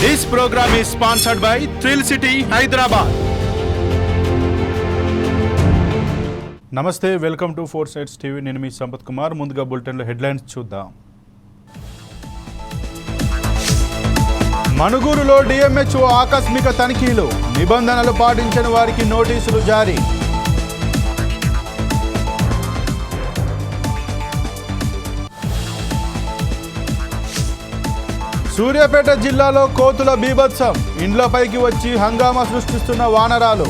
This program is sponsored by thrill city Hyderabad నమస్తే welcome to four sides TV నేను మీ సంపత్ కుమార్. ముందుగా బులెటిన్లో హెడ్లైన్స్ చూద్దాం. మణుగూరులో డిఎంహెచ్ఓ ఆకస్మిక తనిఖీలు. నిబంధనలు పాటించని వారికి నోటీసులు జారీ. సూర్యాపేట జిల్లాలో కోతుల బీభత్సం. ఇండ్లపైకి వచ్చి హంగామా సృష్టిస్తున్న వానరాలు.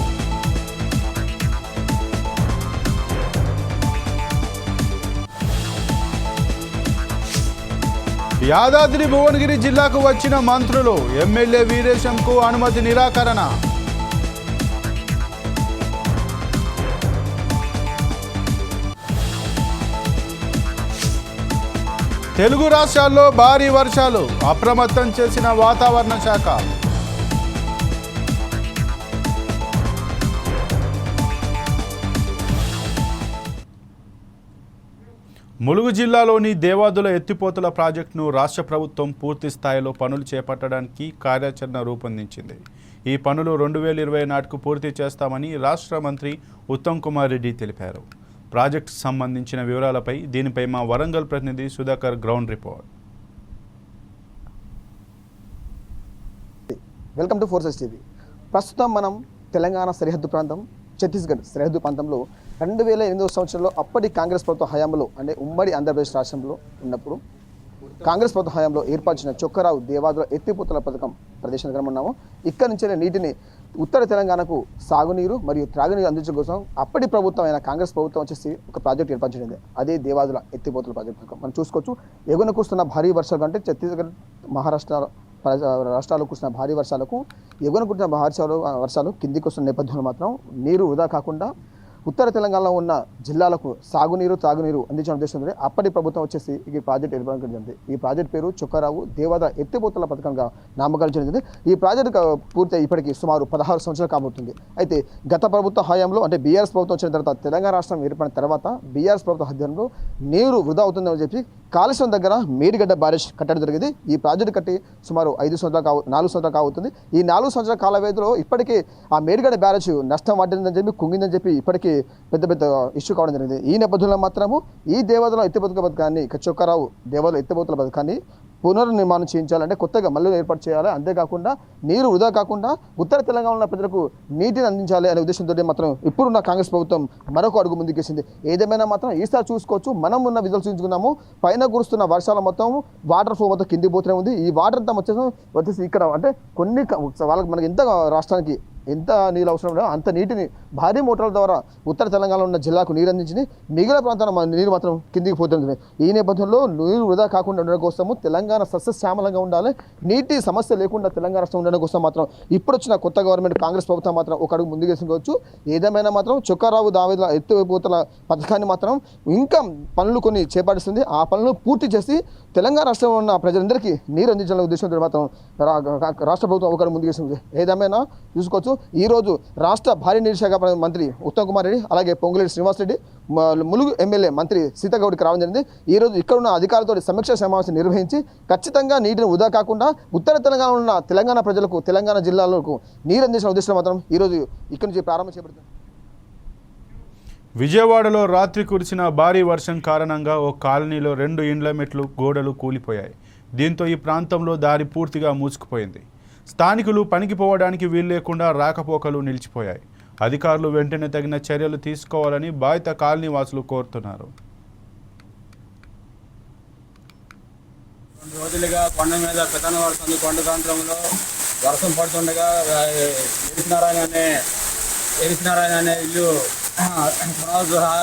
యాదాద్రి భువనగిరి జిల్లాకు వచ్చిన మంత్రులు ఎమ్మెల్యే వీరేశంకు అనుమతి నిరాకరణ. తెలుగు రాష్ట్రాల్లో భారీ వర్షాలు అప్రమత్తం చేసిన వాతావరణ శాఖ. ములుగు జిల్లాలోని దేవాదుల ఎత్తిపోతల ప్రాజెక్టును రాష్ట్ర ప్రభుత్వం పూర్తి స్థాయిలో పనులు చేపట్టడానికి కార్యాచరణ రూపొందించింది. ఈ పనులు రెండు వేల ఇరవై నాటికి పూర్తి చేస్తామని రాష్ట్ర మంత్రి ఉత్తమ్ కుమార్ రెడ్డి తెలిపారు. ప్రాజెక్టు సంబంధించిన వివరాలపై దీనిపై మా వరంగల్ ప్రతినిధి Sudhakar ground report. Welcome to four sides TV. ప్రస్తుతం మనం తెలంగాణ సరిహద్దు ప్రాంతం ఛత్తీస్గఢ్ సరిహద్దు ప్రాంతంలో రెండు వేల ఎనిమిదవ సంవత్సరంలో అప్పటి కాంగ్రెస్ ప్రభుత్వ హయాంలో అంటే ఉమ్మడి ఆంధ్రప్రదేశ్ రాష్ట్రంలో ఉన్నప్పుడు కాంగ్రెస్ ప్రభుత్వ హయాంలో ఏర్పరిచిన చొక్కరావు దేవాదుల ఎత్తిపోతల పథకం ప్రదేశం దగ్గర ఉన్నాము ఇక్కడ నుంచే నీటిని ఉత్తర తెలంగాణకు సాగునీరు మరియు త్రాగునీరు అందించడం కోసం అప్పటి ప్రభుత్వం అయిన కాంగ్రెస్ ప్రభుత్వం వచ్చేసి ఒక ప్రాజెక్ట్ ఏర్పరచడింది అదే దేవాదుల ఎత్తిపోతల ప్రాజెక్ట్ పథకం. మనం చూసుకోవచ్చు ఎగున కురుస్తున్న భారీ వర్షాలు అంటే ఛత్తీస్గఢ్ మహారాష్ట్ర రాష్ట్రాలు కురిసిన భారీ వర్షాలకు ఎగున కురిసిన భారీ వర్షాలు వర్షాలు కిందికి వస్తున్న నేపథ్యంలో మాత్రం నీరు వృధా కాకుండా ఉత్తర తెలంగాణలో ఉన్న జిల్లాలకు సాగునీరు తాగునీరు అందించడం ఉద్దేశంతో అప్పటి ప్రభుత్వం వచ్చేసి ఈ ప్రాజెక్ట్ ఏర్పడడం జరిగింది. ఈ ప్రాజెక్ట్ పేరు చొక్కరావు దేవాద ఎత్తిపోతల పథకంగా నామకరణం జరిగింది. ఈ ప్రాజెక్టు పూర్తి ఇప్పటికి సుమారు పదహారు సంవత్సరాలు కాబోతుంది. అయితే గత ప్రభుత్వ హయాంలో అంటే బీఆర్ఎస్ ప్రభుత్వం వచ్చిన తర్వాత తెలంగాణ రాష్ట్రం ఏర్పడిన తర్వాత బీఆర్ఎస్ ప్రభుత్వ హద్యంలో నీరు వృధా అవుతుందని చెప్పి కాళేశ్వరం దగ్గర మేడిగడ్డ బ్యారేజ్ కట్టడం జరిగింది. ఈ ప్రాజెక్టు కట్టి సుమారు ఐదు సంవత్సరాలు కావు నాలుగు సంవత్సరాలు కావుతుంది. ఈ నాలుగు సంవత్సరాల కాల వ్యవధిలో ఇప్పటికీ ఆ మేడిగడ్డ బ్యారేజ్ నష్టం పడిందని చెప్పి కుంగిందని చెప్పి ఇప్పటికీ పెద్ద పెద్ద ఇష్యూ కావడం జరిగింది. ఈ నేపథ్యంలో మాత్రము ఈ దేవతల ఎత్తిపోతుల పథకాన్ని ఇక చొక్కారావు దేవతల ఎత్తిపోతుల పథకాన్ని పునర్నిర్మాణం చేయించాలంటే కొత్తగా మళ్ళీ ఏర్పాటు చేయాలి. అంతేకాకుండా నీరు వృధా కాకుండా ఉత్తర తెలంగాణ ఉన్న ప్రజలకు నీటిని అందించాలి అనే ఉద్దేశంతో మాత్రం ఇప్పుడున్న కాంగ్రెస్ ప్రభుత్వం మరొక అడుగు ముందుకేసింది. ఏదేమైనా మాత్రం ఈసారి చూసుకోవచ్చు. మనం ఉన్న విధులు చూసుకున్నాము పైన కురుస్తున్న వర్షాల మొత్తం వాటర్ ఫ్లో మొత్తం కింది పోతూనే ఉంది. ఈ వాటర్ అంతా వచ్చేసి వచ్చేసి ఇక్కడ అంటే కొన్ని వాళ్ళకి మనకి ఎంత రాష్ట్రానికి ఎంత నీళ్ళు అవసరం ఉందో అంత నీటిని భారీ మోటార్ల ద్వారా ఉత్తర తెలంగాణలో ఉన్న జిల్లాకు నీరు అందించి మిగిలిన ప్రాంతాల మన నీరు మాత్రం కిందికి పోతుంది ఈ నేపథ్యంలో నీరు వృధా కాకుండా ఉండడం కోసము తెలంగాణ సస్యశ్యామలంగా ఉండాలి. నీటి సమస్య లేకుండా తెలంగాణ రాష్ట్రం ఉండడం కోసం మాత్రం ఇప్పుడు వచ్చిన కొత్త గవర్నమెంట్ కాంగ్రెస్ ప్రభుత్వం మాత్రం ఒక అడుగు ముందుకు వేసుకోవచ్చు. ఏదేమైనా మాత్రం చొక్కారావు దావేదుల ఎత్తుపోతల పథకాన్ని మాత్రం ఇంకా పనులు కొన్ని చేపడుతుంది ఆ పనులు పూర్తి చేసి తెలంగాణ రాష్ట్రంలో ఉన్న ప్రజలందరికీ నీరు అందించాలనే ఉద్దేశంతో మాత్రం రాష్ట్ర ప్రభుత్వం ఒకరు ముందుకేసింది ఏదేమైనా చూసుకోవచ్చు. ఈ రోజు రాష్ట్ర భారీ నీటి శాఖ మంత్రి ఉత్తమ్ కుమార్ రెడ్డి అలాగే పొంగులేటి శ్రీనివాస్ రెడ్డి ములుగు ఎమ్మెల్యే మంత్రి సీతాగౌడికి రావడం జరిగింది. ఈ రోజు ఇక్కడ ఉన్న అధికారులతో సమీక్ష సమావేశం నిర్వహించి ఖచ్చితంగా నీటిని వృధా కాకుండా ఉత్తర తెలంగాణ ఉన్న తెలంగాణ ప్రజలకు తెలంగాణ జిల్లాలకు నీరు అందించిన ఉద్దేశం మాత్రం ఈరోజు ఇక్కడి నుంచి ప్రారంభం చేపడుతుంది. విజయవాడలో రాత్రి కురిసిన భారీ వర్షం కారణంగా ఓ కాలనీలో రెండు ఇండ్ల మెట్లు గోడలు కూలిపోయాయి. దీంతో ఈ ప్రాంతంలో దారి పూర్తిగా మూసుకుపోయింది. స్థానికులు పనికి పోవడానికి వీలు లేకుండా రాకపోకలు నిలిచిపోయాయి. అధికారులు వెంటనే తగిన చర్యలు తీసుకోవాలని బాధిత కాలనీవాసులు కోరుతున్నారు. రోజులుగా కొండ మీద పితన పడుతుంది కొండ ప్రాంతంలో వర్షం పడుతుండగా ఎరిసినారాయణ అనే ఎరిసినారాయణ అనే ఇల్లు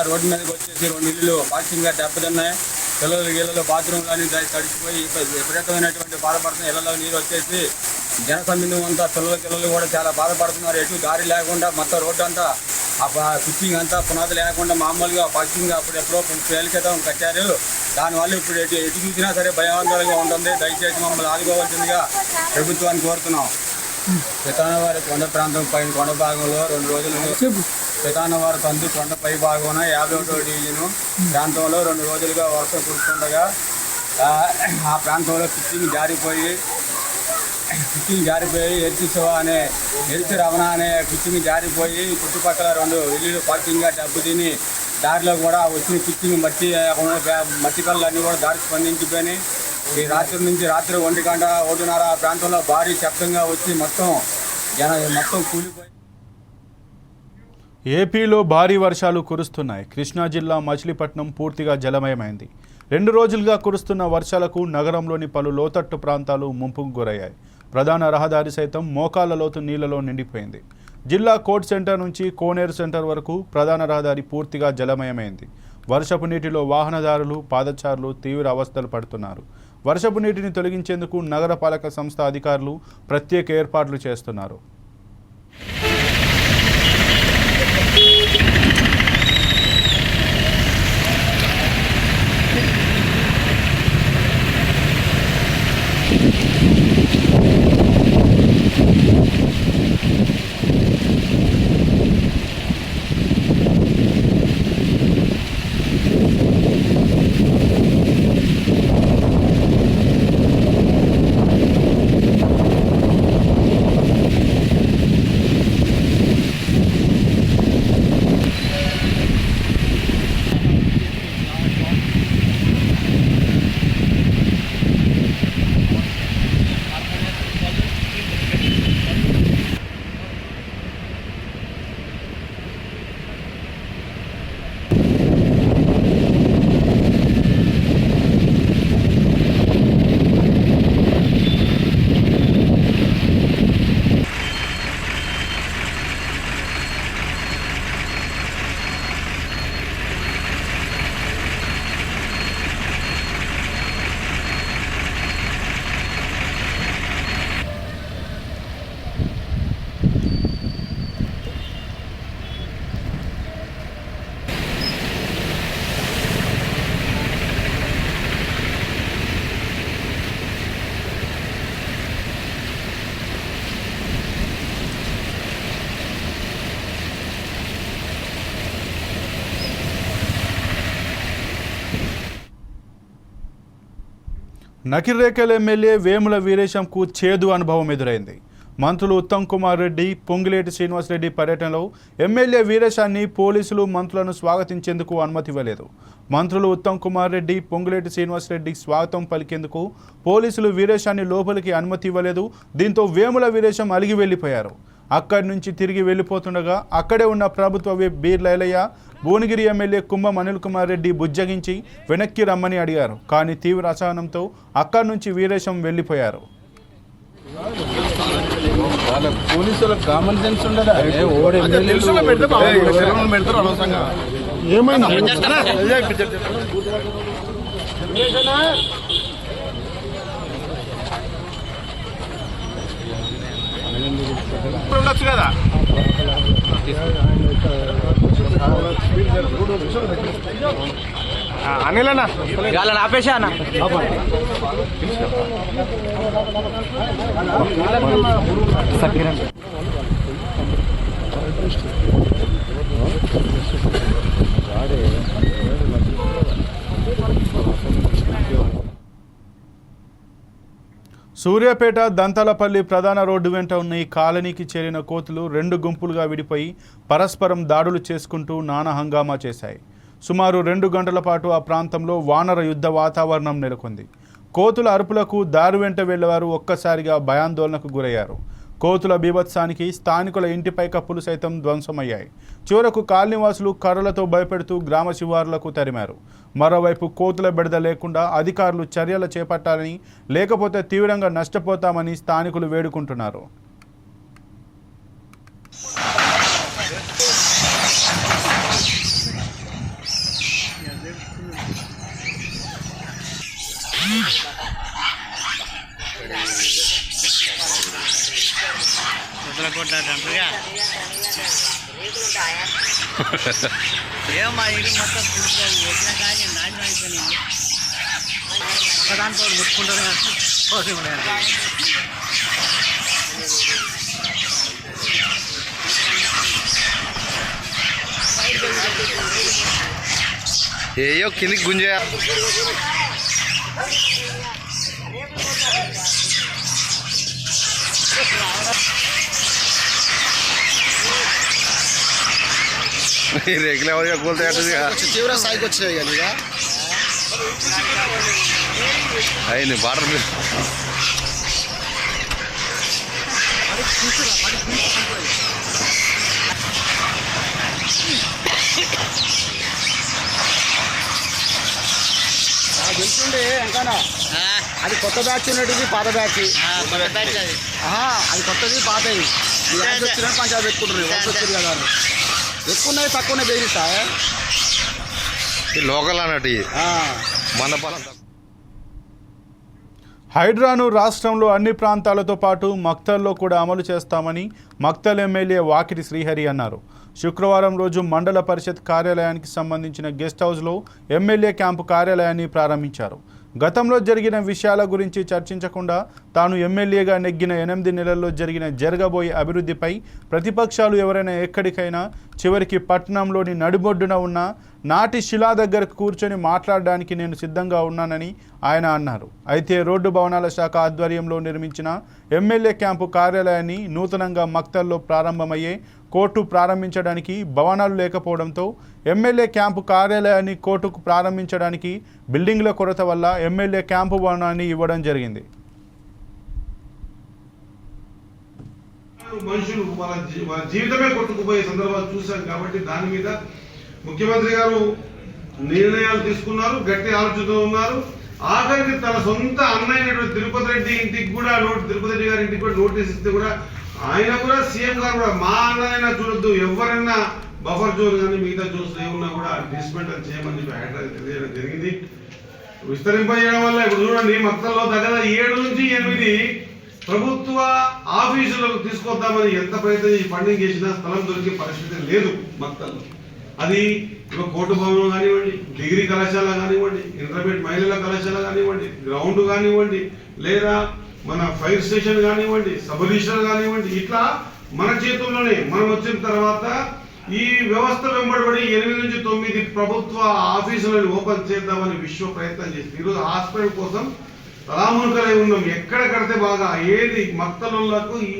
రోడ్డు మీదకి వచ్చేసి రెండు ఇల్లు పాక్షికంగా దెబ్బతిన్నాయి. పిల్లలు ఇళ్ళలో బాత్రూమ్ కానీ తడిచిపోయి విపరీతమైనటువంటి బాధపడుతున్న ఇళ్ళలో నీరు వచ్చేసి జన సమ్మిందం అంతా పిల్లల పిల్లలు కూడా చాలా బాధపడుతున్నారు. ఎటు దారి లేకుండా మొత్తం రోడ్డు అంతా ఆ పిచ్చింగ్ అంతా పునాది లేకుండా మామూలుగా పక్షింగ్ అప్పుడు ఎప్పుడో ఏళ్ళ క్రితం కట్టారు. దానివల్ల ఇప్పుడు ఎటు ఎటు చూసినా సరే భయవంతులుగా ఉంటుంది. దయచేసి మమ్మల్ని ఆదుకోవాల్సిందిగా ప్రభుత్వాన్ని కోరుతున్నాం. పితానవారి కొండ ప్రాంతం పైన కొండ భాగంలో రెండు రోజులు పితానవారి తంతు కొండ పై భాగమున యాభై ఒకటో డివిజను ప్రాంతంలో రెండు రోజులుగా వర్షం కురుస్తుండగా ఆ, ఆ ప్రాంతంలో పిచ్చింగ్ జారిపోయి పిచ్చింగ్ జారిపోయి ఎరిచి శివ అనే ఎరిచి రమణ అనే పిచ్చింగ్ జారిపోయి చుట్టుపక్కల రెండు ఇల్లు పార్కింగ్గా డబ్బు తిని దారిలో కూడా వచ్చిన పిచ్చింగ్ మట్టి మట్టి కళ్ళన్నీ కూడా దారి స్పందించిపోయి ఈ రాత్రి నుంచి రాత్రి ఒంటి గంట ఒకటిన్నర ఆ ప్రాంతంలో భారీ శబ్దంగా వచ్చి మొత్తం జన మొత్తం కూలిపోయి ఏపీలో భారీ వర్షాలు కురుస్తున్నాయి. కృష్ణా జిల్లా మచిలీపట్నం పూర్తిగా జలమయమైంది. రెండు రోజులుగా కురుస్తున్న వర్షాలకు నగరంలోని పలు లోతట్టు ప్రాంతాలు ముంపుకు గురయ్యాయి. ప్రధాన రహదారి సైతం మోకాళ్ళ లోతు నీళ్ళలో నిండిపోయింది. జిల్లా కోర్ట్ సెంటర్ నుంచి కోనేరు సెంటర్ వరకు ప్రధాన రహదారి పూర్తిగా జలమయమైంది. వర్షపు నీటిలో వాహనదారులు పాదచారులు తీవ్ర అవస్థలు పడుతున్నారు. వర్షపు నీటిని తొలగించేందుకు నగరపాలక సంస్థ అధికారులు ప్రత్యేక ఏర్పాట్లు చేస్తున్నారు. నకిరేకల్ ఎమ్మెల్యే వేముల వీరేశంకు చేదు అనుభవం ఎదురైంది. మంత్రులు ఉత్తమ్ కుమార్ రెడ్డి పొంగిలేటి శ్రీనివాసరెడ్డి పర్యటనలో ఎమ్మెల్యే వీరేశాన్ని పోలీసులు మంత్రులను స్వాగతించేందుకు అనుమతి ఇవ్వలేదు. మంత్రులు ఉత్తమ్ కుమార్ రెడ్డి పొంగులేటి శ్రీనివాసరెడ్డి స్వాగతం పలికేందుకు పోలీసులు వీరేశాన్ని లోపలికి అనుమతి ఇవ్వలేదు. దీంతో వేముల వీరేశం అలిగి వెళ్ళిపోయారు. అక్కడి నుంచి తిరిగి వెళ్ళిపోతుండగా అక్కడే ఉన్న ప్రభుత్వ విప్ బీర్ లైలయ్య భువనగిరి ఎమ్మెల్యే కుంభం అనిల్ కుమార్ రెడ్డి బుజ్జగించి వెనక్కి రమ్మని అడిగారు కానీ తీవ్ర అసహనంతో అక్కడి నుంచి వీరేశం వెళ్ళిపోయారు వాళ్ళ పోలీసులకు కామన్ సెన్స్ ఉండదా ఓడి ఏమైనా ఉండొచ్చు కదా? అనిలనా గాలని ఆపేసా అన్న? సూర్యాపేట దంతాలపల్లి ప్రధాన రోడ్డు వెంట ఉన్న ఈ కాలనీకి చేరిన కోతులు రెండు గుంపులుగా విడిపోయి పరస్పరం దాడులు చేసుకుంటూ నానా హంగామా చేశాయి. సుమారు రెండు గంటల పాటు ఆ ప్రాంతంలో వానర యుద్ధ వాతావరణం నెలకొంది. కోతుల అరుపులకు దారి వెంట వెళ్ళేవారు ఒక్కసారిగా భయాందోళనకు గురయ్యారు. కోతుల బీభత్సానికి స్థానికుల ఇంటిపై కప్పులు సైతం ధ్వంసమయ్యాయి. చివరకు కాలనీవాసులు కర్రలతో భయపెడుతూ గ్రామ శివారులకు తరిమారు. మరోవైపు కోతుల బెడద లేకుండా అధికారులు చర్యలు చేపట్టాలని లేకపోతే తీవ్రంగా నష్టపోతామని స్థానికులు వేడుకుంటున్నారు. ఏమమ్మా ఇది మొత్తం పూర్తిగా వచ్చిన కానీ నాశనం అయిపోయింది ఒకదాంతో ముట్టుకుంటారు కోసం ఏయో కిందికి గుంజేయ రెగ్యులర్గా కూలుతాయి తీవ్ర స్థాయికి వచ్చినాయి కానీ ఇక అయింది బార్డర్ మీద నాకు తెలుసుండే ఎంకానా ఆ, అది కొత్త బ్యాచ్ ఉన్నది పాత బ్యాచ్. ఆ, కొత్త బ్యాచ్ అది. కొత్తది పాతది. వచ్చిన పంచాయతీ పెట్టుకుంటున్నాయి వచ్చారు కదా అని. ఎక్కువ ఉన్నాయి తక్కువ ఉన్నాయి బెదిరిస్తా లోకల్ అన్నట్టు. మన పొలం. హైడ్రాను రాష్ట్రంలో అన్ని ప్రాంతాలతో పాటు మక్తల్లో కూడా అమలు చేస్తామని మక్తల్ ఎమ్మెల్యే వాకిటి శ్రీహరి అన్నారు శుక్రవారం రోజు మండల పరిషత్ కార్యాలయానికి సంబంధించిన గెస్ట్ హౌస్లో ఎమ్మెల్యే క్యాంపు కార్యాలయాన్ని ప్రారంభించారు గతంలో జరిగిన విషయాల గురించి చర్చించకుండా తాను ఎమ్మెల్యేగా నెగ్గిన ఎనిమిది నెలల్లో జరిగిన జరగబోయే అభివృద్ధిపై ప్రతిపక్షాలు ఎవరైనా ఎక్కడికైనా చివరికి పట్టణంలోని నడిబొడ్డున ఉన్న నాటి శిలా దగ్గర కూర్చొని మాట్లాడడానికి నేను సిద్ధంగా ఉన్నానని ఆయన అన్నారు. అయితే రోడ్డు భవనాల శాఖ ఆధ్వర్యంలో నిర్మించిన ఎమ్మెల్యే క్యాంపు కార్యాలయాన్ని నూతనంగా మక్తల్లో ప్రారంభమయ్యే కోర్టు ప్రారంభించడానికి భవనాలు లేకపోవడంతో ఎమ్మెల్యే క్యాంపు కార్యాలయాన్ని కోర్టుకు ప్రారంభించడానికి బిల్డింగ్ల కొరత వల్ల ఎమ్మెల్యే క్యాంపు భవనాన్ని ఇవ్వడం జరిగింది. మనుషులు మన జీవితమే కొట్టుకుపోయే సందర్భాలు చూశాం కాబట్టి దాని మీద ముఖ్యమంత్రి గారు నిర్ణయాలు తీసుకున్నారు గట్టి ఆలోచనతో ఉన్నారు. ఆఖరికి తన సొంత అన్నైనటువంటి తిరుపతి రెడ్డి ఇంటికి కూడా నోటి తిరుపతి రెడ్డి గారి ఇంటికి కూడా నోటీస్ ఇస్తే కూడా ఆయన కూడా సీఎం గారు కూడా మా అన్నైనా చూడొద్దు ఎవరైనా బఫర్ జోన్ కానీ మిగతా జోన్స్ ఏమున్నా కూడా డిస్మెంటల్ చేయమని చెప్పి హైదరాబాద్ జరిగింది. విస్తరింపజేయడం వల్ల ఇప్పుడు చూడండి మొత్తంలో దగ్గర ఏడు నుంచి ఎనిమిది ప్రభుత్వ ఆఫీసులకు తీసుకొద్దామని ఎంత ప్రయత్నం ఈ ఫండింగ్ చేసినా స్థలం దొరికే పరిస్థితి లేదు మొత్తంలో. అది ఇప్పుడు కోర్టు భవనం కానివ్వండి డిగ్రీ కళాశాల కానివ్వండి ఇంటర్మీడియట్ మహిళల కళాశాల కానివ్వండి గ్రౌండ్ కానివ్వండి లేదా మన ఫైర్ స్టేషన్ కానివ్వండి సబ్ రిజిస్టర్ కానివ్వండి ఇట్లా మన చేతుల్లోనే మనం వచ్చిన తర్వాత ఈ వ్యవస్థ వెంబడబడి ఎనిమిది నుంచి తొమ్మిది ప్రభుత్వ ఆఫీసులను ఓపెన్ చేద్దామని విశ్వ ప్రయత్నం చేసింది. ఈరోజు హాస్పిటల్ కోసం తలాముఖలై ఉన్నాం ఎక్కడ కడితే బాగా ఏది మత్తలకు ఈ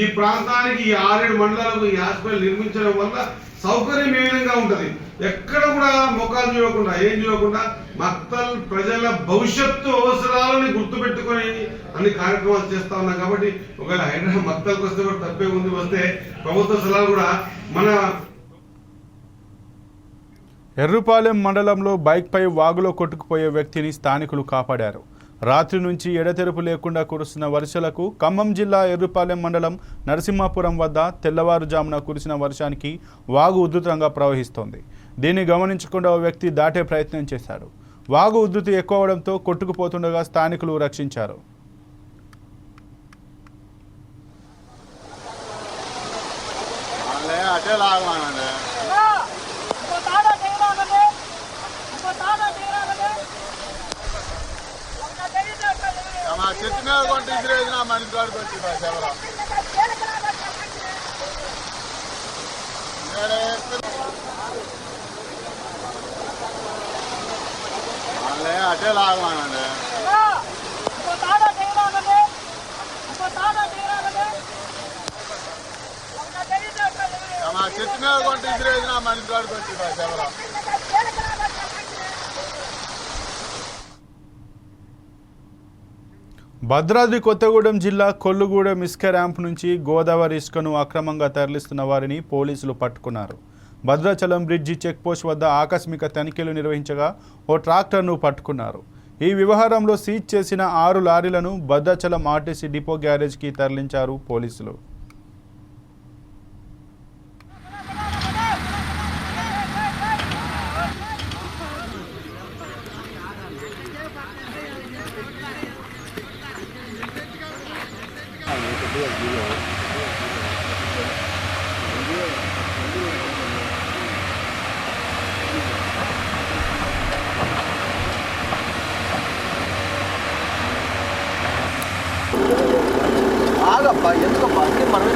ఈ ప్రాంతానికి ఈ ఆరేడు మండలాలకు ఈ హాస్పిటల్ నిర్మించడం వల్ల సౌకర్యం ఏ విధంగా ఉంటుంది? ఎక్కడ కూడా మొక్కలు చూడకుండా ఏం చూడకుండా మత్తల్ ప్రజల భవిష్యత్తు అవసరాలని గుర్తుపెట్టుకొని అన్ని కార్యక్రమాలు చేస్తా ఉన్నాం కాబట్టి ఒకవేళ హైదరాబాద్ మత్తలకు వస్తే కూడా తప్పే ఉంది. వస్తే ప్రభుత్వ స్థలాలు కూడా మన ఎర్రుపాలెం మండలంలో బైక్పై వాగులో కొట్టుకుపోయే వ్యక్తిని స్థానికులు కాపాడారు. రాత్రి నుంచి ఎడతెరుపు లేకుండా కురుస్తున్న వర్షాలకు ఖమ్మం జిల్లా ఎర్రుపాలెం మండలం నరసింహాపురం వద్ద తెల్లవారుజామున కురిసిన వర్షానికి వాగు ఉధృతంగా ప్రవహిస్తోంది. దీన్ని గమనించకుండా ఓ వ్యక్తి దాటే ప్రయత్నం చేశాడు వాగు ఉధృతి ఎక్కువవడంతో కొట్టుకుపోతుండగా స్థానికులు రక్షించారు. అటే మా చెట్టు మీద కొంటే ఇసిరేది నా మనిషి కాడికి వచ్చి ఎవరా అటే లాగమానండి మా చెట్టు మీద కొంటే ఇసిరేది నా మనిషి కాడికి వచ్చి భద్రాద్రి కొత్తగూడెం జిల్లా కొల్లుగూడెం ఇసుక ర్యాంప్ నుంచి గోదావరి ఇసుకను అక్రమంగా తరలిస్తున్న వారిని పోలీసులు పట్టుకున్నారు. భద్రాచలం బ్రిడ్జి చెక్పోస్ట్ వద్ద ఆకస్మిక తనిఖీలు నిర్వహించగా ఓ ట్రాక్టర్ను పట్టుకున్నారు. ఈ వ్యవహారంలో సీజ్ చేసిన ఆరు లారీలను భద్రాచలం ఆర్టీసీ డిపో గ్యారేజ్కి తరలించారు పోలీసులు. ఆగబ్బా ఎందుకబ్బా? అంటే మనమే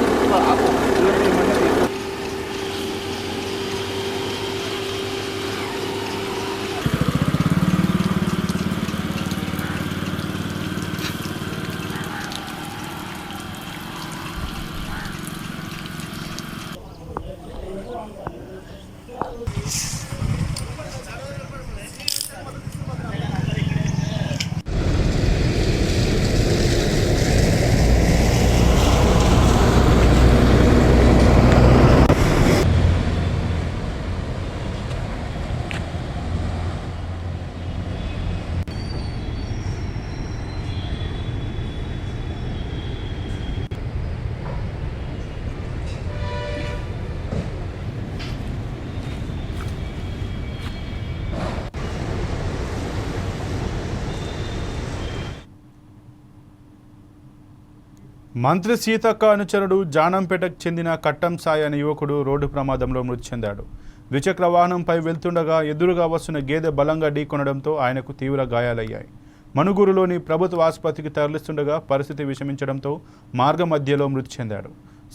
మంత్రి సీతక్క అనుచరుడు జానంపేటకు చెందిన కట్టం సాయి అనే యువకుడు రోడ్డు ప్రమాదంలో మృతి చెందాడు. ద్విచక్ర వాహనంపై వెళ్తుండగా ఎదురుగా వస్తున్న గేదె బలంగా ఢీకొనడంతో ఆయనకు తీవ్ర గాయాలయ్యాయి. మనుగురులోని ప్రభుత్వ ఆసుపత్రికి తరలిస్తుండగా పరిస్థితి విషమించడంతో మార్గ మధ్యలో మృతి చెందాడు.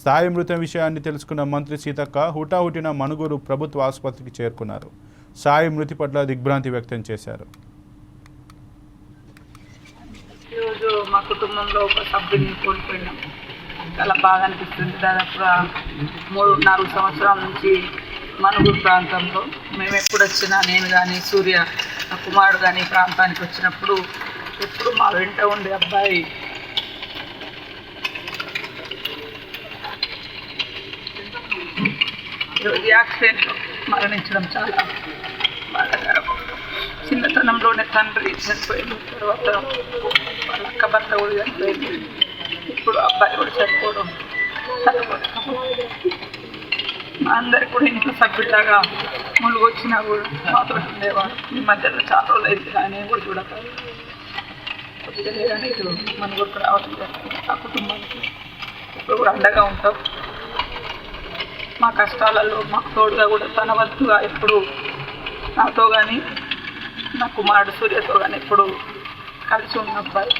సాయి మృత విషయాన్ని తెలుసుకున్న మంత్రి సీతక్క హుటాహుటిన మనుగురు ప్రభుత్వ ఆసుపత్రికి చేరుకున్నారు. సాయి మృతి పట్ల దిగ్భ్రాంతి వ్యక్తం చేశారు. ఈరోజు మా కుటుంబంలో ఒక సభ్యుని కోల్పోయినాం. చాలా బాగా అనిపిస్తుంది. దాదాపుగా మూడు నాలుగు సంవత్సరాల నుంచి మనుగురు ప్రాంతంలో మేము ఎప్పుడు వచ్చినా నేను కానీ సూర్య కుమారుడు కానీ ప్రాంతానికి వచ్చినప్పుడు ఎప్పుడు మా వెంట ఉండే అబ్బాయి యాక్సిడెంట్ మరణించడం చాలా బాగా పట్టణంలోనే తండ్రి చనిపోయిన తర్వాత వాళ్ళ అక్క భర్త కూడా చనిపోయింది ఇప్పుడు అబ్బాయి కూడా చనిపోవడం చాలా మా అందరికి కూడా ఇంట్లో సభ్యులాగా ములుగు వచ్చినా కూడా మాతో ఉండేవాడు. ఈ మధ్యలో చాలా రోజులు అయింది కానీ కూడా చూడక. కొద్దిగా లేదని ఇటు మన కూడా రావటం జరిగింది. ఆ కుటుంబానికి ఇప్పుడు కూడా అండగా ఉంటాం. మా కష్టాలలో మాకు తోడుగా కూడా తన వంతుగా ఎప్పుడు నాతో కానీ నా కుమారుడు సూర్యతో కానీ ఎప్పుడు కలిసి ఉన్న అబ్బాయి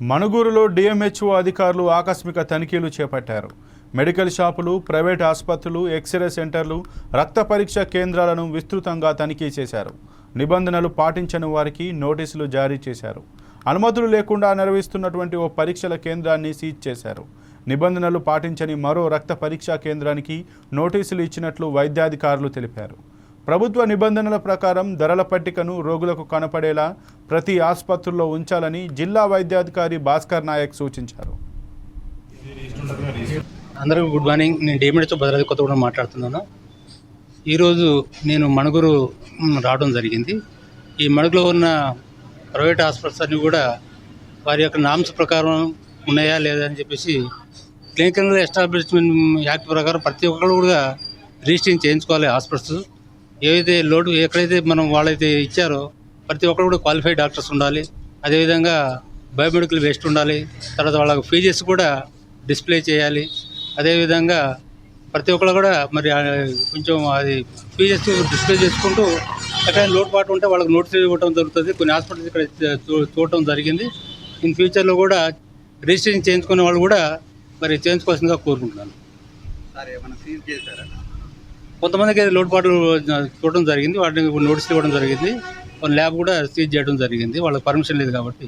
మణుగూరులో డిఎంహెచ్ఓ అధికారులు ఆకస్మిక తనిఖీలు చేపట్టారు. మెడికల్ షాపులు ప్రైవేట్ ఆసుపత్రులు ఎక్స్రే సెంటర్లు రక్త పరీక్ష కేంద్రాలను విస్తృతంగా తనిఖీ చేశారు. నిబంధనలు పాటించని వారికి నోటీసులు జారీ చేశారు. అనుమతులు లేకుండా నిర్వహిస్తున్నటువంటి ఓ పరీక్షల కేంద్రాన్ని సీజ్ చేశారు. నిబంధనలు పాటించని మరో రక్త పరీక్షా కేంద్రానికి నోటీసులు ఇచ్చినట్లు వైద్యాధికారులు తెలిపారు. ప్రభుత్వ నిబంధనల ప్రకారం ధరల పట్టికను రోగులకు కనపడేలా ప్రతి ఆసుపత్రుల్లో ఉంచాలని జిల్లా వైద్యాధికారి భాస్కర్ నాయక్ సూచించారు. అందరూ గుడ్ మార్నింగ్. నేను డేమిడితో భద్రాద్రి కొత్తగూడెం మాట్లాడుతున్నాను. ఈరోజు నేను మణుగురు రావడం జరిగింది. ఈ మణుగులో ఉన్న ప్రైవేట్ హాస్పిటల్స్ అన్నీ కూడా వారి యొక్క నామ్స్ ప్రకారం ఉన్నాయా లేదా అని చెప్పేసి క్లినికల్ ఎస్టాబ్లిష్మెంట్ యాక్ట్ ప్రకారం ప్రతి ఒక్కరు కూడా రిజిస్ట్రింగ్ చేయించుకోవాలి హాస్పిటల్స్. ఏవైతే లోటు ఎక్కడైతే మనం వాళ్ళైతే ఇచ్చారో ప్రతి ఒక్కరు కూడా క్వాలిఫైడ్ డాక్టర్స్ ఉండాలి. అదేవిధంగా బయోమెడికల్ వేస్ట్ ఉండాలి. తర్వాత వాళ్ళకి ఫీజెస్ కూడా డిస్ప్లే చేయాలి. అదేవిధంగా ప్రతి ఒక్కరు కూడా మరి కొంచెం అది ఫీజెస్ డిస్ప్లే చేసుకుంటూ ఎక్కడైనా లోటుపాటు ఉంటే వాళ్ళకి నోటీస్ ఇవ్వడం జరుగుతుంది. కొన్ని హాస్పిటల్స్ ఇక్కడ చూడటం జరిగింది. ఇన్ ఫ్యూచర్లో కూడా రిజిస్ట్రేషన్ చేయించుకునే వాళ్ళు కూడా మరి చేయించుకోవాల్సిందిగా కోరుకుంటున్నాను. కొంతమందికి అయితే లోటుపాట్లు చూడడం జరిగింది వాటిని నోటీసులు ఇవ్వడం జరిగింది. వాళ్ళ ల్యాబ్ కూడా సీజ్ చేయడం జరిగింది వాళ్ళకి పర్మిషన్ లేదు కాబట్టి.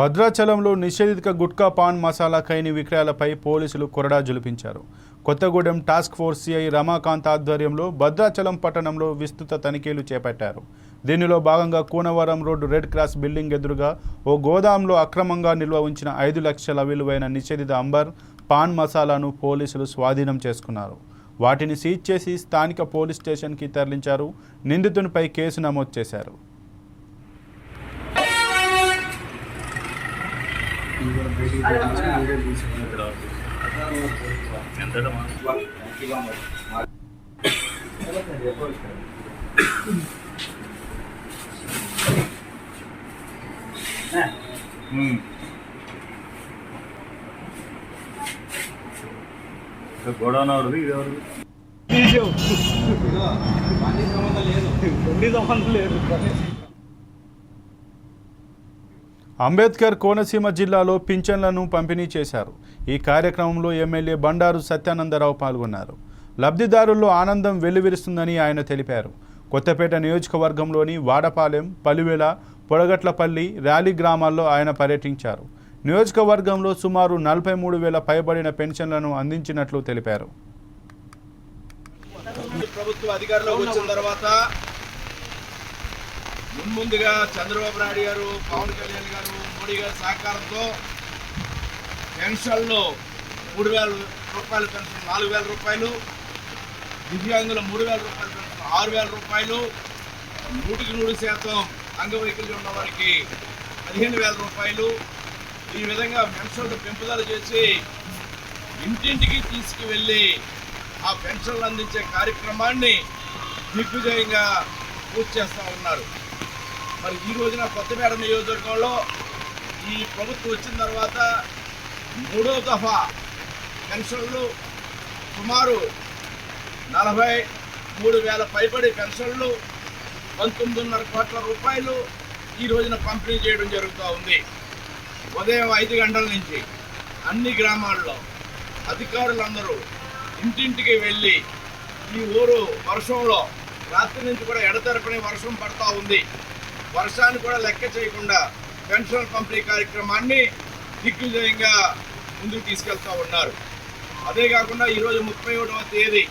భద్రాచలంలో నిషేధిత గుట్కా పాన్ మసాలా ఖైని విక్రయాలపై పోలీసులు కొరడా జులిపించారు. Kothagudem task force CI Ramakant ఆధ్వర్యంలో భద్రాచలం పట్టణంలో విస్తృత తనిఖీలు చేపట్టారు. దీనిలో భాగంగా Kunavaram road red cross building ఎదురుగా ఓ గోదాంలో అక్రమంగా నిల్వ ఉంచిన ఐదు లక్షల విలువైన నిషేధిత అంబర్ పాన్ మసాలాను పోలీసులు స్వాధీనం చేసుకున్నారు. వాటిని సీజ్ చేసి స్థానిక పోలీస్ స్టేషన్కి తరలించారు. నిందితునిపై కేసు నమోదు చేశారు. గోడౌన్ ఎవరిది ఇది ఎవరిది సంబంధం లేదు సంబంధం లేదు అంబేద్కర్ కోనసీమ జిల్లాలో పింఛన్లను పంపిణీ చేశారు. ఈ కార్యక్రమంలో ఎమ్మెల్యే బండారు సత్యానందరావు పాల్గొన్నారు. లబ్ధిదారుల్లో ఆనందం వెల్లువిరుస్తుందని ఆయన తెలిపారు. కొత్తపేట నియోజకవర్గంలోని వాడపాలెం పలివెల పొడగట్లపల్లి ర్యాలీ గ్రామాల్లో ఆయన పర్యటించారు. నియోజకవర్గంలో సుమారు నలభై మూడు వేల పైబడిన పెన్షన్లను అందించినట్లు తెలిపారు. ప్రభుత్వ అధికారంలోకి వచ్చిన తర్వాత మున్ముందుగా చంద్రబాబు నాయుడు గారు పవన్ కళ్యాణ్ గారు మోడీ గారి సహకారంతో పెన్షన్లు మూడు వేల రూపాయల పెన్షన్ నాలుగు వేల రూపాయలు దివ్యాంగుల మూడు వేల రూపాయల పెన్షన్ ఆరు వేల రూపాయలు నూటికి నూరు శాతం అంగవైకల్యం ఉన్న వారికి పదిహేను వేల రూపాయలు. ఈ విధంగా పెన్షన్లు పెంపుదల చేసి ఇంటింటికి తీసుకువెళ్ళి ఆ పెన్షన్లు అందించే కార్యక్రమాన్ని దిగ్విజయంగా పూర్తి చేస్తూ ఉన్నారు. మరి ఈ రోజున కొత్తపేట నియోజకవర్గంలో ఈ ప్రభుత్వం వచ్చిన తర్వాత మూడో దఫా పెన్షన్లు సుమారు నలభై మూడు వేల పైబడి పెన్షన్లు పంతొమ్మిదిన్నర కోట్ల రూపాయలు ఈ రోజున పంపిణీ చేయడం జరుగుతూ ఉంది. ఉదయం ఐదు గంటల నుంచి అన్ని గ్రామాల్లో అధికారులందరూ ఇంటింటికి వెళ్ళి ఈ ఊరు వర్షంలో రాత్రి నుంచి కూడా ఎడతెరపని వర్షం పడతా ఉంది. వర్షాన్ని కూడా లెక్క చేయకుండా పెన్షన్ పంపిణీ కార్యక్రమాన్ని దిగ్విజయంగా ముందుకు తీసుకెళ్తా ఉన్నారు. అదే కాకుండా ఈరోజు ముప్పై ఒకటవ తేదీ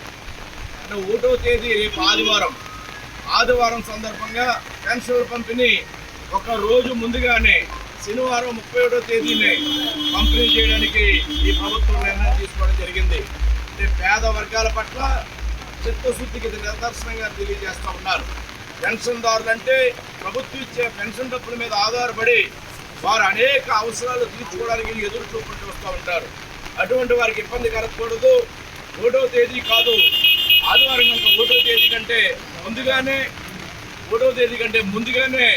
అంటే ఒకటవ తేదీ రేపు ఆదివారం. ఆదివారం సందర్భంగా పెన్షన్ పంపిణీ ఒక రోజు ముందుగానే శనివారం ముప్పై ఒకటో తేదీనే పంపిణీ చేయడానికి ఈ ప్రభుత్వం నిర్ణయం తీసుకోవడం జరిగింది. అంటే పేద వర్గాల పట్ల చిత్తశుద్ధికి ఇది నిదర్శనంగా తెలియజేస్తూ ఉన్నారు. పెన్షన్దారులంటే ప్రభుత్వం ఇచ్చే పెన్షన్ డబ్బుల మీద ఆధారపడి వారు అనేక అవసరాలు తీర్చుకోవడానికి ఎదురు చూపుకుంటూ వస్తూ ఉంటారు. అటువంటి వారికి ఇబ్బంది కలగకూడదు. ఒకటో తేదీ కాదు. ఆదివారం కనుక ఒకటో తేదీ కంటే ముందుగానే ఒకటో తేదీ కంటే ముందుగానే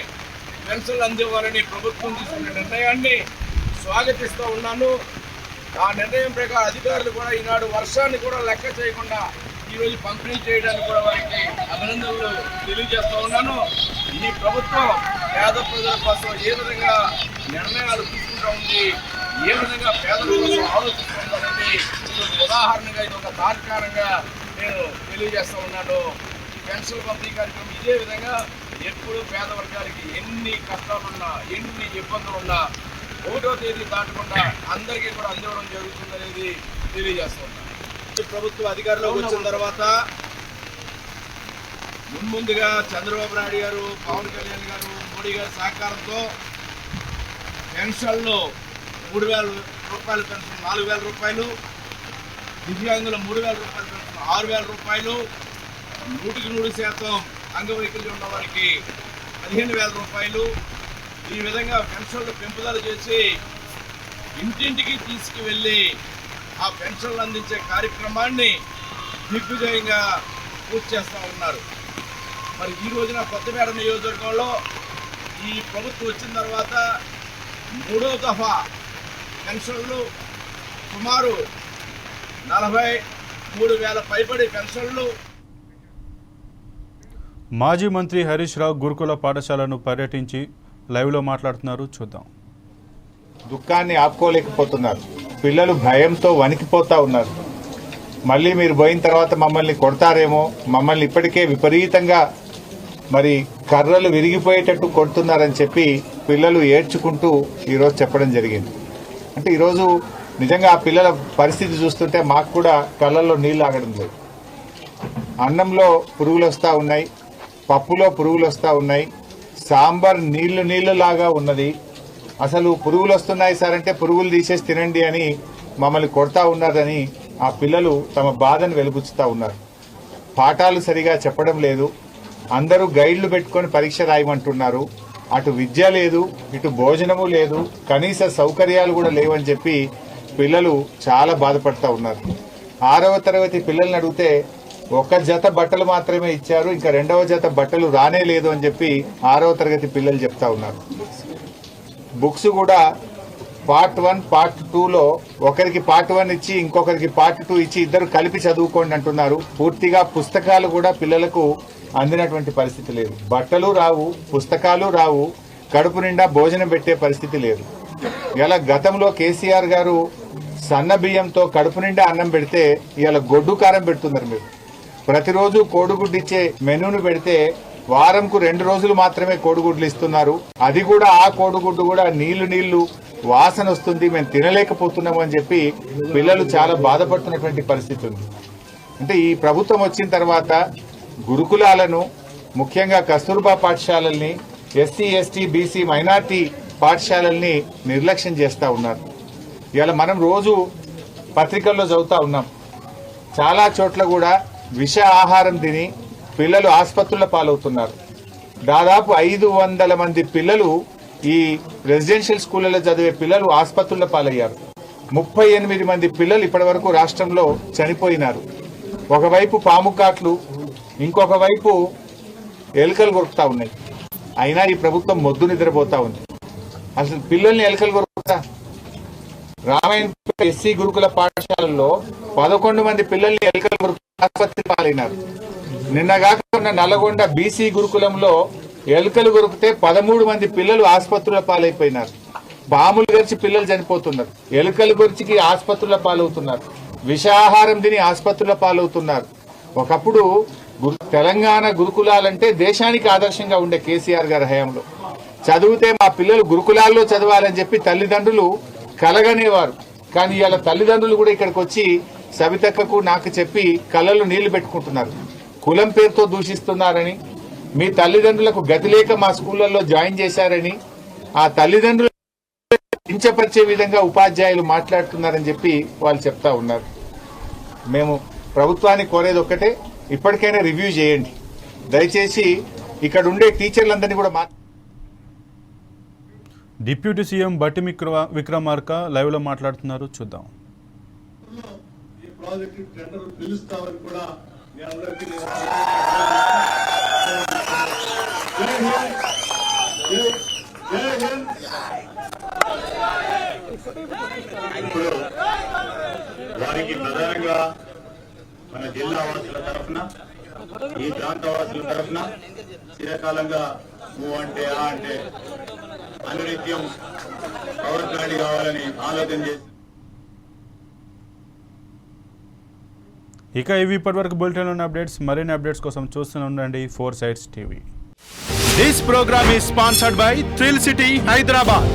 పెన్షన్లు అందివ్వాలని ప్రభుత్వం తీసుకున్న నిర్ణయాన్ని స్వాగతిస్తూ ఉన్నాను. ఆ నిర్ణయం ప్రకారం అధికారులు కూడా ఈనాడు వర్షాన్ని కూడా లెక్క చేయకుండా ఈరోజు పంపిణీ చేయడానికి కూడా వారికి అభినందనలు తెలియజేస్తూ ఉన్నాను. ఈ ప్రభుత్వం పేద ప్రజల కోసం ఏ విధంగా నిర్ణయాలు తీసుకుంటూ ఉంది ఏ విధంగా పేదల కోసం ఆలోచిస్తుందనేది ఒక ఉదాహరణగా ఇది ఒక తాత్కారంగా నేను తెలియజేస్తూ ఉన్నాను. పెన్షన్ పంపిణీ కార్యక్రమం ఇదే విధంగా ఎప్పుడు పేద వర్గాలకి ఎన్ని కష్టాలున్నా ఎన్ని ఇబ్బందులున్నా ఒకటో తేదీ దాటకుండా అందరికీ కూడా అందివ్వడం జరుగుతుందనేది తెలియజేస్తున్నాను ప్రభుత్వ అధికారంలోకి వచ్చిన తర్వాత మున్ముందుగా చంద్రబాబు నాయుడు గారు పవన్ కళ్యాణ్ గారు మోడీ గారి సహకారంతో పెన్షన్లు మూడు వేల రూపాయల పెన్షన్ నాలుగు వేల రూపాయలు దివ్యాంగుల మూడు వేల రూపాయల పెన్షన్ ఆరు వేల రూపాయలు నూటికి నూరు శాతం అంగవైకల్యం ఉన్న వారికి పదిహేను వేల రూపాయలు. ఈ విధంగా పెన్షన్లు పెంపుదల చేసి ఇంటింటికి తీసుకువెళ్ళి ఆ పెన్షన్లు అందించే కార్యక్రమాన్ని దిగ్విజయంగా పూర్తి చేస్తూ ఉన్నారు. మరి ఈ రోజున కొత్తపేట నియోజకవర్గంలో ఈ ప్రభుత్వం వచ్చిన తర్వాత మూడో దఫా పెన్షన్లు సుమారు నలభై మూడు వేల పైబడి పెన్షన్లు మాజీ మంత్రి హరీష్ రావు గురుకుల పాఠశాలను పర్యటించి లైవ్లో మాట్లాడుతున్నారు. చూద్దాం. దుఃఖాన్ని ఆపుకోలేకపోతున్నారు. పిల్లలు భయంతో వణికిపోతా ఉన్నారు. మళ్ళీ మీరు పోయిన తర్వాత మమ్మల్ని కొడతారేమో మమ్మల్ని ఇప్పటికే విపరీతంగా మరి కర్రలు విరిగిపోయేటట్టు కొడుతున్నారని చెప్పి పిల్లలు ఏడ్చుకుంటూ ఈరోజు చెప్పడం జరిగింది. అంటే ఈరోజు నిజంగా ఆ పిల్లల పరిస్థితి చూస్తుంటే మాకు కూడా కళ్ళల్లో నీళ్ళు ఆగడం లేదు. అన్నంలో పురుగులు వస్తూ ఉన్నాయి పప్పులో పురుగులు వస్తూ ఉన్నాయి సాంబార్ నీళ్ళు నీళ్ళలాగా ఉన్నది అసలు పురుగులు వస్తున్నాయి సార్ అంటే పురుగులు తీసేసి తినండి అని మమ్మల్ని కొడతా ఉన్నారని ఆ పిల్లలు తమ బాధను వెలుబుచ్చుతా ఉన్నారు. పాఠాలు సరిగా చెప్పడం లేదు. అందరూ గైడ్లు పెట్టుకొని పరీక్ష రాయమంటున్నారు. అటు విద్య లేదు ఇటు భోజనము లేదు కనీస సౌకర్యాలు కూడా లేవని చెప్పి పిల్లలు చాలా బాధపడతా ఉన్నారు. ఆరవ తరగతి పిల్లల్ని అడిగితే ఒక జత బట్టలు మాత్రమే ఇచ్చారు ఇంకా రెండవ జత బట్టలు రానే లేదు అని చెప్పి ఆరవ తరగతి పిల్లలు చెప్తా ఉన్నారు. బుక్స్ కూడా పార్ట్ వన్ పార్ట్ టూలో ఒకరికి పార్ట్ వన్ ఇచ్చి ఇంకొకరికి పార్ట్ టూ ఇచ్చి ఇద్దరు కలిపి చదువుకోండి అంటున్నారు. పూర్తిగా పుస్తకాలు కూడా పిల్లలకు అందినటువంటి పరిస్థితి లేదు. బట్టలు రావు పుస్తకాలు రావు కడుపు నిండా భోజనం పెట్టే పరిస్థితి లేదు. ఇలా గతంలో కేసీఆర్ గారు సన్న బియ్యంతో కడుపు నిండా అన్నం పెడితే ఇలా గొడ్డు కారం పెడుతున్నారు మీరు. ప్రతిరోజు కోడిగుడ్డు ఇచ్చే మెనూను పెడితే వారంకు రెండు రోజులు మాత్రమే కోడిగుడ్లు ఇస్తున్నారు. అది కూడా ఆ కోడిగుడ్డు కూడా నీళ్ళు నీళ్ళు వాసన వస్తుంది మేము తినలేకపోతున్నాము అని చెప్పి పిల్లలు చాలా బాధపడుతున్నటువంటి పరిస్థితి ఉంది. అంటే ఈ ప్రభుత్వం వచ్చిన తర్వాత గురుకులాలను ముఖ్యంగా కస్తూర్బా పాఠశాలల్ని ఎస్సీ ఎస్టీ బీసీ మైనార్టీ పాఠశాలల్ని నిర్లక్ష్యం చేస్తూ ఉన్నారు. ఇవాళ మనం రోజు పత్రికల్లో చదువుతూ ఉన్నాం. చాలా చోట్ల కూడా విష ఆహారం తిని పిల్లలు ఆసుపత్రుల పాలవుతున్నారు. దాదాపు ఐదు వందల మంది పిల్లలు ఈ రెసిడెన్షియల్ స్కూళ్ళలో చదివే పిల్లలు ఆసుపత్రుల పాలయ్యారు. ముప్పై ఎనిమిది మంది పిల్లలు ఇప్పటివరకు రాష్ట్రంలో చనిపోయినారు. ఒకవైపు పాము కాట్లు ఇంకొక వైపు ఎలుకలు కొరుకుతా ఉన్నాయి. అయినా ఈ ప్రభుత్వం మొద్దు నిద్రపోతా ఉంది. అసలు పిల్లల్ని ఎలుకలు కొరుకుతా? రామాయణ ఎస్సీ గురుకుల పాఠశాలలో పదకొండు మంది పిల్లల్ని ఎలుకలు కొరుకు ఆసుపత్రి పాలైనారు. నిన్నగాక ఉన్న నల్గొండ బీసీ గురుకులంలో ఎలుకలు కొరికితే పదమూడు మంది పిల్లలు ఆసుపత్రుల పాలైపోయినారు. పాములు గరిచి పిల్లలు చనిపోతున్నారు. ఎలుకలు గొరిచికి ఆసుపత్రుల పాలవుతున్నారు. విషాహారం తిని ఆసుపత్రుల పాలవుతున్నారు. ఒకప్పుడు గురు- తెలంగాణ గురుకులాలంటే దేశానికి ఆదర్శంగా ఉండే కేసీఆర్ గారి హయాంలో. చదివితే మా పిల్లలు గురుకులాల్లో చదవాలని చెప్పి తల్లిదండ్రులు కలగనేవారు. కానీ ఇవాళ తల్లిదండ్రులు కూడా ఇక్కడికి వచ్చి సవితక్కకు నాకు చెప్పి కళ్ళలో నీళ్ళు పెట్టుకుంటున్నారు. కులం పేరుతో దూషిస్తున్నారని మీ తల్లిదండ్రులకు గతి లేక మా స్కూళ్ళల్లో జాయిన్ చేశారని ఆ తల్లిదండ్రులు కించపరిచే విధంగా ఉపాధ్యాయులు మాట్లాడుతున్నారని చెప్పి వాళ్ళు చెప్తా ఉన్నారు. మేము ప్రభుత్వాన్ని కోరేది ఒక్కటే ఇప్పటికైనా రివ్యూ చేయండి. దయచేసి ఇక్కడ ఉండే టీచర్లందరినీ కూడా మా డిప్యూటీ సీఎం బట్టి విక్ర- విక్రమార్క లైవ్లో మాట్లాడుతున్నారు చూద్దాం. ఈ ప్రాజెక్టు టెండర్ పిలుస్తామని కూడా మీ అందరికీ జై హింద్. జై- హింద్. ఇప్పుడు వారికి ప్రధానంగా మన జిల్లా వాసుల తరఫున ఈ ప్రాంత వాసుల తరఫున చిరకాలంగా నువ్వు అంటే ఆ అంటే అనునిత్యం పవర్ ప్లాంట్ కావాలని ఆలోచన చేసి ఇక ఇవి ఇప్పటివరకు బులెటిన్ ఉన్న అప్డేట్స్. మరిన్ని అప్డేట్స్ కోసం చూస్తూనే ఉండండి four sides TV. This program is sponsored by thrill city Hyderabad